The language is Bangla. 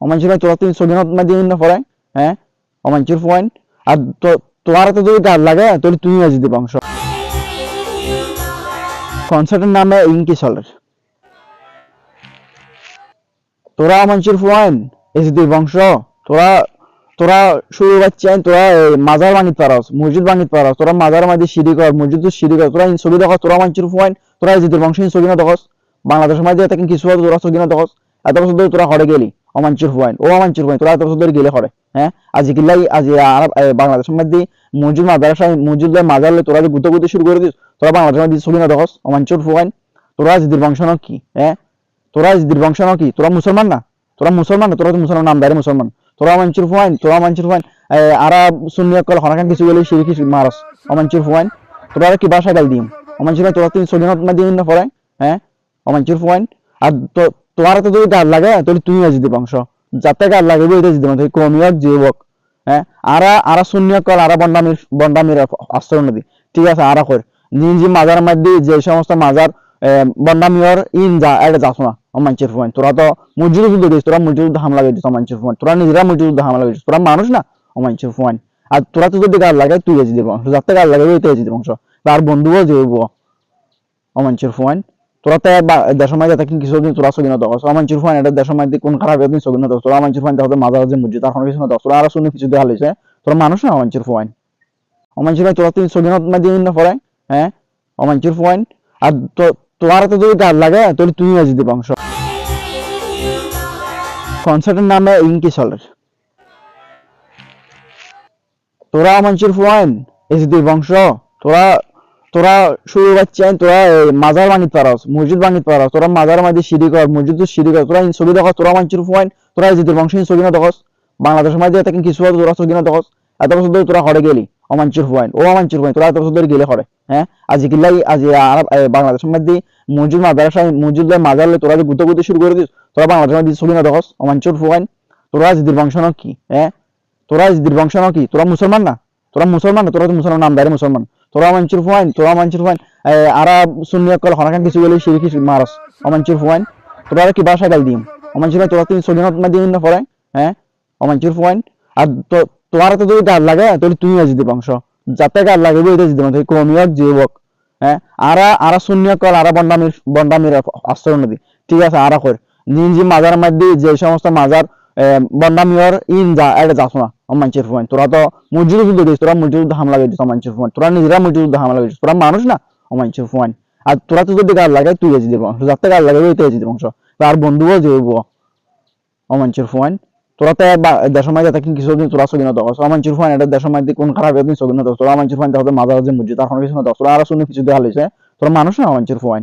অমাঞ্চির তোরা সবিনত না দিয়ে না পড়ায় হ্যাঁ? অমাঞ্চির পয়েন্ট আর তোমার তো যদি গাল লাগে তাহলে তুমি আজ দিবে অংশ। কনসার্টের নামে ইনকি চলের তোরা অমাঞ্চির পয়েন্ট এসডি বংশ তোরা তোরা শুরু বাচ্চাই তোরা মাজার বানিত পারস, মসজিদ বানিত পারস, তোরা মাজার মাঝে সিঁড়ি কর, মসজিদ তো সিঁড়ি কর, তোরা ছবি দেখস, তোরা অমাঞ্চির পয়েন্ট তোরা এসডির বংশ ছবি না দেখস। বাংলাদেশের মাঝে কিছু হবে তোরা ছবি না দেখস। এত বছর ধরে তোরা হরে গেলি। অমাঞ্চির পয়েন্ট ও অমাঞ্চির পয়েন্ট তোরা এত বছর ধরে গেলে হরে হ্যাঁ? আজ কিল্লাই আজ আরব এ, বাংলাদেশের মধ্যে মসজিদ মাদ্রাসা মসজিদ মাজার তোরা যে গুতো গুতো শুরু করে দিস তোরা বাংলাদেশের মধ্যে ছবি না দেখস অমাঞ্চির পয়েন্ট তোরা জিদির বংশ ন কি হ্যাঁ? তোরা জিদির বংশ ন কি তোরা মুসলমান না? তোরা মুসলমান না? তোরা তো মুসলমান নামদারি মুসলমান। তোরা অমাঞ্চুর পয়েন্ট তোরা অমাঞ্চির পয়েন্ট আরা সুন্নিয়া কল হনাকান কিছু সিঁড়ি কিছু মারস অমাঞ্চির পয়েন্ট তোরা কি বাসা গাল দিম? অমাঞ্চুর তোরা তুই সবিনত না দিয়ে না পড়ে হ্যাঁ? অমাঞ্চুর পয়েন্ট আর তো তোমার তো যদি গাল লাগে, তাহলে তুমি দিবে বংশ। যাতে গাল লাগে ওইটা দিতে মানে ক্রমিক যুবক হ্যাঁ? আরা আরা শূন্য কল, আরা বন্ডামির বন্ডামির আশ্রয় নদী। ঠিক আছে, আরা কর নিজি মাজার মধ্যে যে সমস্ত মাজার বন্ডামিয়র ইন যা, এটা যাস না। অমাঞ্চের পয়েন্ট তোরা তো মসজিদ যুদ্ধ গেছিস তোরা মসজিদ যুদ্ধ হামলা গেছিস অমাঞ্চের পয়েন্ট তোরা নিজেরা মসজিদ যুদ্ধ হামলা গেছিস তোরা মানুষ না অমাঞ্চের পয়েন্ট আর তোরা তো যদি গাল লাগে তুই গেছিস বংশ। যাতে গাল লাগে ওইটা গেছিস বংশ। তার বন্ধুও যাইব অমাঞ্চের পয়েন্ট তোরা তো দেশের মাঝে থাকি, কিছুদিন তোরা সগিন দশ অমাঞ্চুর ফাইন এটা দেশের মাঝে কোন খারাপ একদিন সগিন দশ তোরা অমাঞ্চুর ফাইন মাঝে মাঝে মসজিদ তার কিছু না দশ তোরা আরও শুনে কিছু দেখা হয়েছে তোরা মানুষ না অমাঞ্চুর ফাইন অমাঞ্চুর ফাইন তোরা তুই সগিন মাঝে না পড়ে হ্যাঁ? অমাঞ্চুর ফাইন আর তো তোমার তো যদি গাল লাগে, তাহলে তুমি আজ দিবে অংশ। কনসার্টের নামে ইনকি চলের তোরা অমাঞ্চুর ফাইন এসডি বংশ তোরা তোরা শুরু বাচ্চাই তোরা মাজার বানিত পারস মসজিদ বানিত পারস তোরা মাজার মাঝে সিঁড়ি কর মসজিদ সিঁড়ি কর তোরা ছবি দেখস তোরা মাঞ্চির পয়েন্ট তোরা এই বংশ ছবি না দেখস বাংলাদেশের মাঝে এত কিছু হবে তোরা ছবি না দেখস এত বছর ধরে তোরা হরে গেলি অমাঞ্চির পয়েন্ট ও অমাঞ্চির পয়েন্ট তোরা এত বছর ধরে গেলে হরে হ্যাঁ? আজ কিল্লাই আজ আরব এ, বাংলাদেশের মধ্যে মসজিদ মাদ্রাসা মসজিদ মাজার তোরা যে গুতো গুতো শুরু করে দিস তোরা বাংলাদেশের মধ্যে ছবি না দেখস অমাঞ্চির পয়েন্ট তোরা জিদির বংশ কি হ্যাঁ? তোরা জিদির বংশ কি তোরা মুসলমান না? তোরা মুসলমান না তোরা তো মুসলমান নামদারি মুসলমান। তোরা অমাঞ্চুর ফুয়াইন, তোরা মানচুর ফুয়াইন। আরা সুন্নিয়া কল হনাকান কিছু গেলে সিঁড়ি কিছু মারস। অমাঞ্চুর ফুয়াইন। তোরা কি বাসা গাল দিম? অমাঞ্চুর ভাই তোরা তুই সবিনত না দিয়ে না পড়ে হ্যাঁ অমাঞ্চুর ফুয়াইন। আর তোমার তো যদি গাল লাগে, তাহলে তুমি আজ দিবে অংশ। যাতে গাল লাগে ওইটা দিতে মানে ক্রমিক যুবক হ্যাঁ আরা আরা শূন্য কল আরা বন্ডামির বন্ডামির আশ্রয় নদী। ঠিক আছে, আরা কর। নিজি মাজার মধ্যে যে সমস্ত মাজার বন্ডামিয়র ইন যা এটা যাস না অমাঞ্চের পয়েন্ট তোরা তো মসজিদ যুদ্ধ গেছিস তোরা মসজিদ যুদ্ধ হামলা গেছিস অমাঞ্চের পয়েন্ট তোরা নিজেরা মসজিদ যুদ্ধ হামলা গেছিস তোরা মানুষ না অমাঞ্চের পয়েন্ট আর তোরা তো যদি গাল লাগে তুই গেছিস বংশ যাতে গাল লাগে তুই গেছিস বংশ আর বন্ধুও যাইব অমাঞ্চের পয়েন্ট তোরা তো দেশ দেশের মাঝে থাকি কিছুদিন তোরা সগিন দশ অমাঞ্চুর ফাইন এটা দেশ মধ্যে কোন খারাপ সগিন দশ তোরা অমাঞ্চুর ফাইন দেখো মাঝে মাঝে মসজিদ তার কোনো কিছু না তোরা আরও শুনে কিছু দেখা হয়েছে তোরা মানুষ না অমাঞ্চুর ফাইন